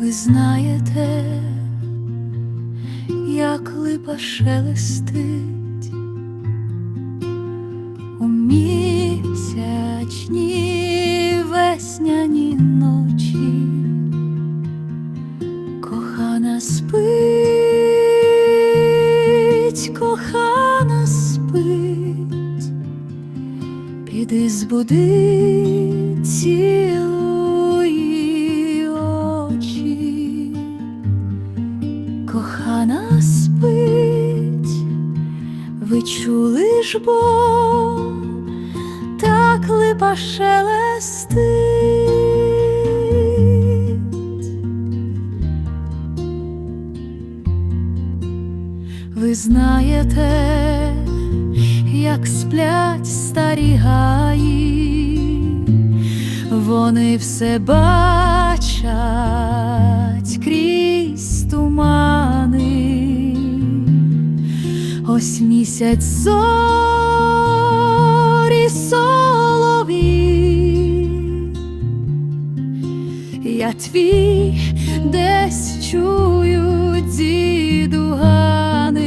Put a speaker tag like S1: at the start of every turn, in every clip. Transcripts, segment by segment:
S1: Ви знаєте, як липа шелестить у місячні весняні ночі, кохана спить, кохана спить, піди збуди цілої ви чули ж бо? Так липа шелестить. Ви знаєте, як сплять старі гаї, вони все бачать Ось місяць зорі солові, я твій десь чую дідугани,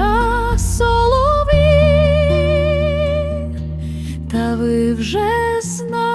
S1: а солові, та ви вже знаєте.